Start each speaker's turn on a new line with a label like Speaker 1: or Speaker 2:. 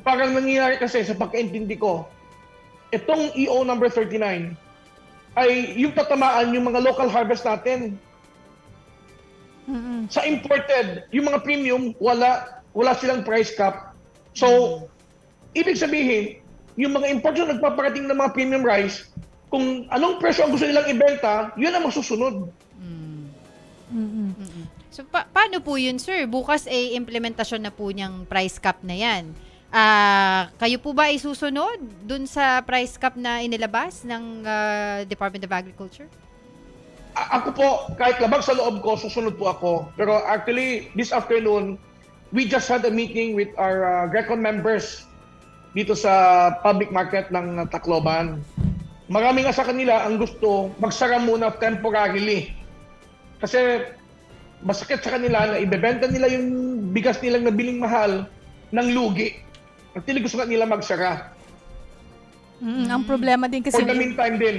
Speaker 1: parang nangyayari kasi sa pagkaintindi ko, itong EO number 39 ay yung tatamaan yung mga local harvest natin.
Speaker 2: Mm-mm.
Speaker 1: Sa imported, yung mga premium, wala wala silang price cap. So, ibig sabihin, yung mga importer na nagpaparating ng mga premium rice, kung anong presyo ang gusto nilang ibenta, yun ang masusunod.
Speaker 2: Mm-mm.
Speaker 3: So, pa- paano po yun, sir? Bukas ay implementasyon na po niyang price cap na yan. Ah, kayo po ba ay susunod dun sa price cap na inilabas ng ah, Department of Agriculture?
Speaker 1: A- ako po, kahit labag sa loob ko, susunod po ako. Pero actually, this afternoon, we just had a meeting with our uh, GRECON members dito sa public market ng uh, Tacloban. Marami nga sa kanila ang gusto magsara muna temporarily. Kasi masakit sa kanila na ibebenta nila yung bigas nilang nabiling mahal ng lugi. Tili gusto nga nila magsara.
Speaker 2: Mm, Ang problema din kasi
Speaker 1: For the meantime din,